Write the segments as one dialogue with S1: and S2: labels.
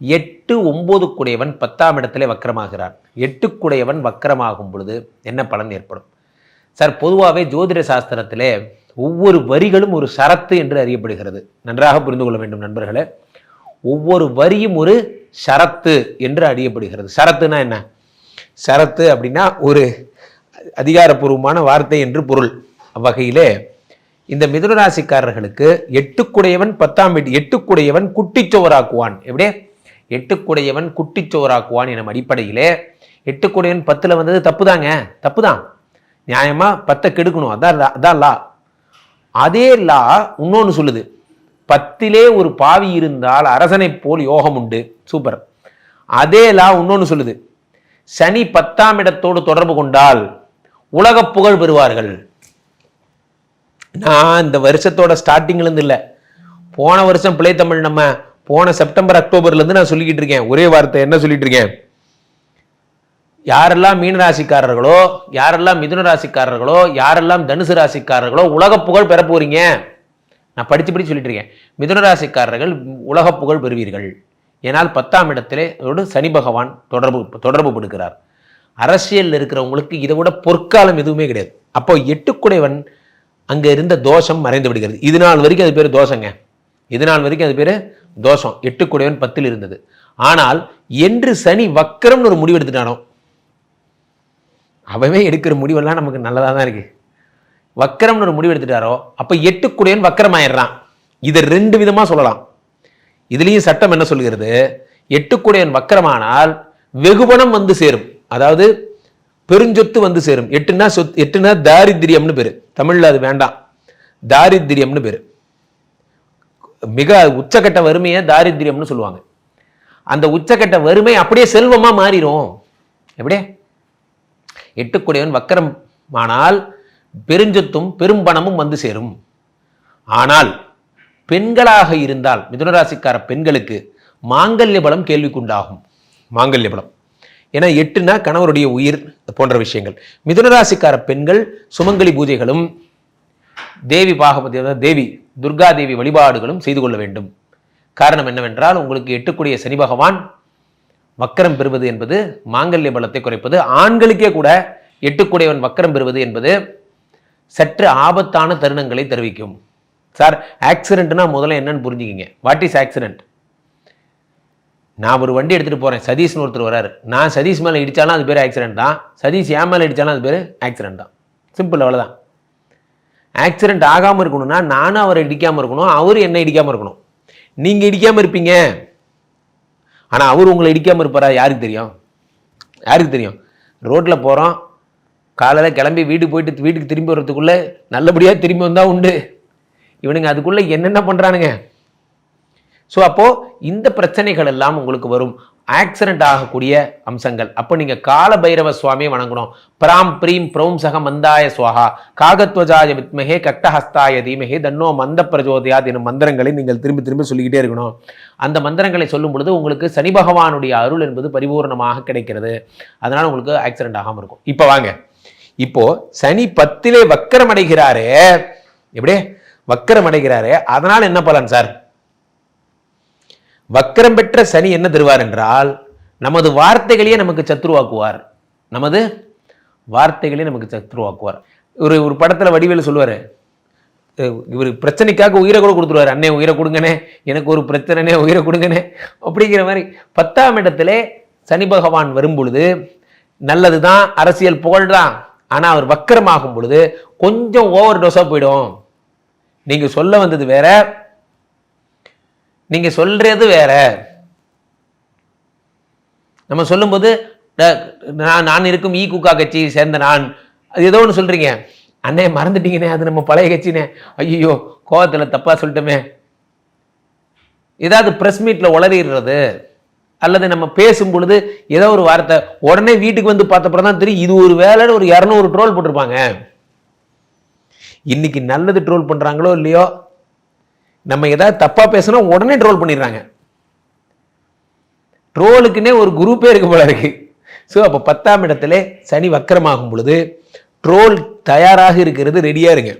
S1: எட்டு ஒம்பது குடையவன் பத்தாம் இடத்திலே வக்கரமாகிறான். எட்டு குடையவன் வக்கரமாகும் பொழுது என்ன பலன் ஏற்படும்? சார் பொதுவாகவே ஜோதிட சாஸ்திரத்திலே ஒவ்வொரு வரிகளும் ஒரு சரத்து என்று அறியப்படுகிறது. நன்றாக புரிந்து கொள்ள வேண்டும் நண்பர்களே. ஒவ்வொரு வரியும் ஒரு ஷரத்து என்று அறியப்படுகிறது. ஷரத்துனா என்ன? ஷரத்து அப்படின்னா ஒரு அதிகாரப்பூர்வமான வார்த்தை என்று பொருள். அவ்வகையிலே இந்த மிதுனராசிக்காரர்களுக்கு எட்டுக்குடையவன் பத்தாம் வீட்டு எட்டுக்குடையவன் குட்டிச்சோவராக்குவான் எப்படியே? எட்டுக்குடையவன் குட்டிச்சோறாக்குவான் எனும் அடிப்படையிலே எட்டுக்குடையவன் பத்தில் வந்தது தப்புதாங்க. தப்புதான். நியாயமாக பத்தை கெடுக்கணும். அதான் அதான் லா. அதே லா இன்னொன்று சொல்லுது. பத்திலே ஒரு பாவி இருந்தால் அரசனைப் போல் யோகம் உண்டு. சூப்பர். அதே லா இன்னொன்று சொல்லுது. சனி பத்தாம் இடத்தோடு தொடர்பு கொண்டால் உலக புகழ் பெறுவார்கள். நான் இந்த வருஷத்தோட ஸ்டார்டிங்லேருந்து இல்லை. போன வருஷம் பிள்ளை தமிழ் நம்ம போன செப்டம்பர் அக்டோபர்லேருந்து நான் சொல்லிக்கிட்டு இருக்கேன். ஒரே வார்த்தை என்ன சொல்லிட்டு இருக்கேன்? யாரெல்லாம் மீன ராசிக்காரர்களோ யாரெல்லாம் மிதுன ராசிக்காரர்களோ யாரெல்லாம் தனுசு ராசிக்காரர்களோ உலக புகழ் பெற போறீங்க. நான் படித்து படிச்சு சொல்லிட்டு இருக்கேன். மிதுன ராசிக்காரர்கள் உலக புகழ் பெறுவீர்கள். ஏனால் பத்தாம் இடத்திலே அதோடு சனி பகவான் தொடர்பு தொடர்பு படுக்கிறார் அரசியலில் இருக்கிறவங்களுக்கு இதை விட பொற்காலம் எதுவுமே கிடையாது. அப்போ எட்டுக்குடைவன் அங்கே இருந்த தோஷம் மறைந்து விடுகிறது. இது நாள் வரைக்கும் அது பேர் தோஷங்க. இது நாள் வரைக்கும் அது பேர் தோஷம் எட்டுக்குடையவன் பத்தில் இருந்தது. ஆனால் என்று சனி வக்கரம்னு ஒரு முடிவு எடுத்துட்டானோ? அவவே எடுக்கிற முடிவெல்லாம் நமக்கு நல்லதாக தான் இருக்கு. வக்கரம்னு ஒரு முடிவு எடுத்துட்டாரோ அப்போ எட்டுக்குடையன் வக்கரம் ஆயிடுறான் இதை ரெண்டு விதமா சொல்லலாம். இதுலயும் சட்டம் என்ன சொல்கிறது? எட்டுக்குடையன் வக்கரமானால் வெகுபணம் வந்து சேரும். அதாவது பெருஞ்சொத்து வந்து சேரும். எட்டுனா சொத் எட்டுனா தாரித்திரியம்னு பேரு. தமிழ்ல அது வேண்டாம். தாரித்திரியம்னு பேரு. மிக உச்சக்கட்ட வறுமையை தாரித்திரியம்னு சொல்லுவாங்க. அந்த உச்சக்கட்ட வறுமை அப்படியே செல்வமாக மாறிடும் எப்படியே? எட்டுக்குடையவன் வக்கரம் ஆனால் பெருஞ்சொத்தும் பெரும்பணமும் வந்து சேரும். ஆனால் பெண்களாக இருந்தால் மிதுனராசிக்கார பெண்களுக்கு மாங்கல்ய பலம் கேள்விக்குண்டாகும். மாங்கல்ய பலம். ஏன்னா எட்டுனா கணவருடைய உயிர் போன்ற விஷயங்கள். மிதுனராசிக்கார பெண்கள் சுமங்கலி பூஜைகளும் தேவி பாகவதி தேவி துர்கா தேவி வழிபாடுகளும் செய்து கொள்ள வேண்டும். காரணம் என்னவென்றால் உங்களுக்கு எட்டுக்கூடிய சனி பகவான் வக்கரம் பெறுவது என்பது மாங்கல்ய பலத்தை குறைப்பது ஆண்களுக்கே கூட எட்டுக்குடையவன் வக்கரம் பெறுவது என்பது சற்று ஆபத்தான தருணங்களை தெரிவிக்கும். சார் ஆக்சிடென்ட்னா முதல்ல என்னன்னு புரிஞ்சுக்கிங்க. வாட் இஸ் ஆக்சிடென்ட் நான் ஒரு வண்டி எடுத்துகிட்டு போகிறேன் சதீஷ்னு ஒருத்தர் வராரு. நான் சதீஷ் மேலே இடித்தாலும் அது பேர் ஆக்சிடென்ட் தான். சதீஷ் என் மேலே இடித்தாலும் அது பேர் ஆக்சிடென்ட் தான். சிம்பிள் அவ்வளோதான் ஆக்சிடெண்ட் ஆகாமல் இருக்கணும்னா நானும் அவரை இடிக்காமல் இருக்கணும் அவர் என்னை இடிக்காமல் இருக்கணும். நீங்கள் இடிக்காமல் இருப்பீங்க. ஆனால் அவர் உங்களை இடிக்காமல் இருப்பாரா? யாருக்கு தெரியும்? யாருக்கு தெரியும்? ரோட்டில் போகிறோம் காலையில் கிளம்பி வீடு போயிட்டு வீட்டுக்கு திரும்பி வர்றதுக்குள்ளே நல்லபடியாக திரும்பி வந்தால் உண்டு. இவனுங்க அதுக்குள்ளே என்னென்ன பண்ணுறானுங்க ஸோ அப்போது இந்த பிரச்சனைகள் எல்லாம் உங்களுக்கு வரும். ஆக்சிடென்ட் ஆகக்கூடிய அம்சங்கள். அப்போ நீங்கள் கால பைரவ சுவாமியை வணங்கணும். பிராம் பிரீம் ப்ரௌம் சக மந்தாய சுவாகா. காகத்வஜாய வித்மகே கட்டஹஸ்தாய தீமகே தன்னோ மந்த பிரஜோதயாத் எனும் மந்திரங்களை நீங்கள் திரும்பி திரும்பி சொல்லிக்கிட்டே இருக்கணும். அந்த மந்திரங்களை சொல்லும் பொழுது உங்களுக்கு சனி பகவானுடைய அருள் என்பது பரிபூர்ணமாக கிடைக்கிறது. அதனால் உங்களுக்கு ஆக்சிடென்ட் ஆகாமல் இருக்கும். இப்போ வாங்க. இப்போ சனி பத்திலே வக்கரம் அடைகிறாரே. எப்படியே? வக்கரம் அடைகிறாரே. அதனால் என்ன பலன் சார்? வக்கரம் பெற்ற சனி என்ன தருவார் என்றால் நமது வார்த்தைகளையே நமக்கு சத்ருவாக்குவார். நமது வார்த்தைகளையும் நமக்கு சத்ருவாக்குவார். ஒரு ஒரு படத்தில் வடிவேலு சொல்லுவார் இவர் பிரச்சனைக்காக உயிரை கூட கொடுத்துருவாரு. அண்ணே உயிரை கொடுங்கண்ணே. எனக்கு ஒரு பிரச்சனைனே உயிரை கொடுங்கண்ணே. அப்படிங்கிற மாதிரி பத்தாம் இடத்துல சனி பகவான் வரும் பொழுது நல்லது தான் அரசியல் புகழ் தான் ஆனால் அவர் வக்கரமாகும் பொழுது கொஞ்சம் ஓவர் டோஸாக போயிடும். நீங்கள் சொல்ல வந்தது வேற நீங்க சொல்றது வேற. நம்ம சொல்லும்போது நான் நான் இருக்கும் ஈ குக்கா கட்சியை சேர்ந்த நான். அது ஏதோ ஒன்று சொல்றீங்க. அண்ணே மறந்துட்டீங்கண்ணே அது நம்ம பழைய கட்சினே. ஐயோ கோவத்தில் தப்பா சொல்லிட்டோமே. ஏதாவது ப்ரெஸ் மீட்டில் உளறிடுறது அல்லது நம்ம பேசும் பொழுது ஏதோ ஒரு வார்த்தை உடனே வீட்டுக்கு வந்து பார்த்தப்பறம் தான் தெரியும் இது ஒரு வேலைன்னு ஒரு இரநூறு ட்ரோல் போட்டிருப்பாங்க. இன்னைக்கு நல்லது ட்ரோல் பண்ணுறாங்களோ இல்லையோ நம்ம ஏதாவது தப்பாக பேசுனா உடனே ட்ரோல் பண்ணிடுறாங்க. ட்ரோலுக்குன்னே ஒரு குரூப்பே இருக்கு போல இருக்கு. ஸோ அப்போ பத்தாம் இடத்துல சனி வக்கரமாகும் பொழுது ட்ரோல் தயாராக இருக்கிறது ரெடியாக இருங்க.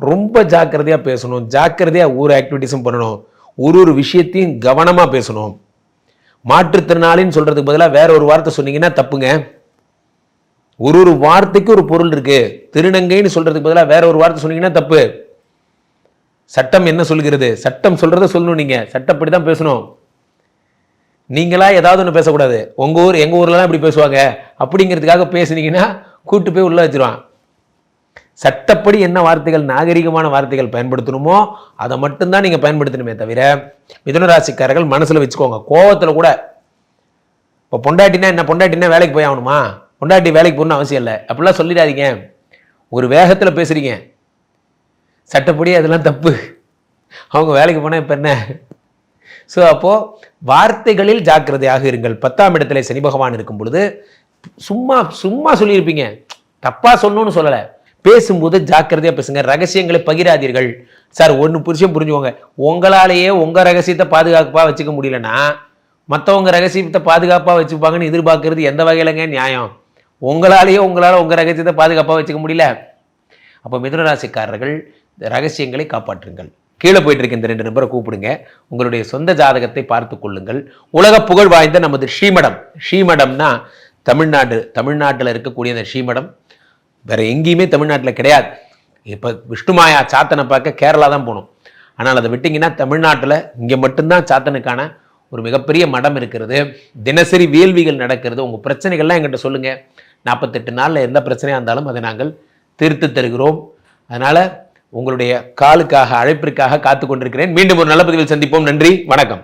S1: ரொம்ப ஜாக்கிரதையாக பேசணும். ஜாக்கிரதையாக ஒரு ஆக்டிவிட்டிஸும் பண்ணணும். ஒரு ஒரு விஷயத்தையும் கவனமாக பேசணும். மாற்றுத்திறனாளின்னு சொல்கிறதுக்கு பதிலாக வேற ஒரு வார்த்தை சொன்னீங்கன்னா தப்புங்க. ஒரு ஒரு வார்த்தைக்கு ஒரு பொருள் இருக்குது திருநங்கைன்னு சொல்கிறதுக்கு பதிலாக வேற ஒரு வார்த்தை சொன்னீங்கன்னா தப்பு. சட்டம் என்ன சொல்கிறது? சட்டம் சொல்கிறத சொல்லணும் நீங்கள் சட்டப்படி தான் பேசணும். நீங்களா ஏதாவது ஒன்று பேசக்கூடாது. உங்கள் ஊர் எங்கள் ஊர்லலாம் இப்படி பேசுவாங்க. அப்படிங்கிறதுக்காக பேசுனீங்கன்னா கூட்டு போய் உள்ளே வச்சிருவான். சட்டப்படி என்ன வார்த்தைகள் நாகரிகமான வார்த்தைகள் பயன்படுத்தணுமோ அதை மட்டும்தான் நீங்கள் பயன்படுத்தணுமே தவிர மிதுன மனசில் வச்சுக்கோங்க. கோவத்தில் கூட. இப்போ பொண்டாட்டினா என்ன? பொண்டாட்டினா வேலைக்கு போய் ஆகணுமா? பொண்டாட்டி வேலைக்கு போகணும்னு அவசியம் இல்லை. அப்படிலாம் சொல்லிடாதீங்க. ஒரு வேகத்தில் பேசுகிறீங்க சட்டப்படி அதெல்லாம் தப்பு. அவங்க வேலைக்கு போனால் இப்போ என்ன? ஸோ அப்போது வார்த்தைகளில் ஜாக்கிரதையாக இருங்கள். பத்தாம் இடத்துல சனி பகவான் இருக்கும் பொழுது சும்மா சும்மா சொல்லியிருப்பீங்க. தப்பாக சொன்னோன்னு சொல்லலை. பேசும்போது ஜாக்கிரதையாக பேசுங்க. ரகசியங்களை பகிராதீர்கள். சார் ஒன்று புரிச்சும் புரிஞ்சுக்கோங்க. உங்களாலேயே உங்கள் ரகசியத்தை பாதுகாப்பாக வச்சுக்க முடியலன்னா மற்றவங்க ரகசியத்தை பாதுகாப்பாக வச்சுப்பாங்கன்னு எதிர்பார்க்கறது எந்த வகையிலங்க நியாயம்? உங்களாலேயே உங்களால் உங்கள் ரகசியத்தை பாதுகாப்பாக வச்சுக்க முடியல. அப்போ மிதுனராசிக்காரர்கள் ரகசியங்களை காப்பாற்றுங்கள். கீழே போயிட்டு இருக்க இந்த ரெண்டு நம்பரை கூப்பிடுங்க. உங்களுடைய சொந்த ஜாதகத்தை பார்த்து கொள்ளுங்கள். உலக புகழ் வாய்ந்த நமது ஸ்ரீமடம். ஸ்ரீமடம்னா தமிழ்நாடு தமிழ்நாட்டில் இருக்கக்கூடிய அந்த ஸ்ரீமடம். வேற எங்கேயுமே தமிழ்நாட்டில் கிடையாது. இப்போ விஷ்ணுமாயா சாத்தனை பார்க்க கேரளா தான் போகணும் ஆனால் அதை விட்டிங்கன்னா தமிழ்நாட்டில் இங்கே மட்டும்தான் சாத்தனுக்கான ஒரு மிகப்பெரிய மடம் இருக்கிறது. தினசரி வேள்விகள் நடக்கிறது. உங்கள் பிரச்சனைகள்லாம் எங்கிட்ட சொல்லுங்கள் நாற்பத்தெட்டு நாளில் எந்த பிரச்சனையாக இருந்தாலும் அதை நாங்கள் தீர்த்து தருகிறோம். அதனால் உங்களுடைய காலுக்காக அழைப்பிற்காக காத்து கொண்டிருக்கிறேன் மீண்டும் ஒரு நல்ல பதிவில் சந்திப்போம். நன்றி. வணக்கம்.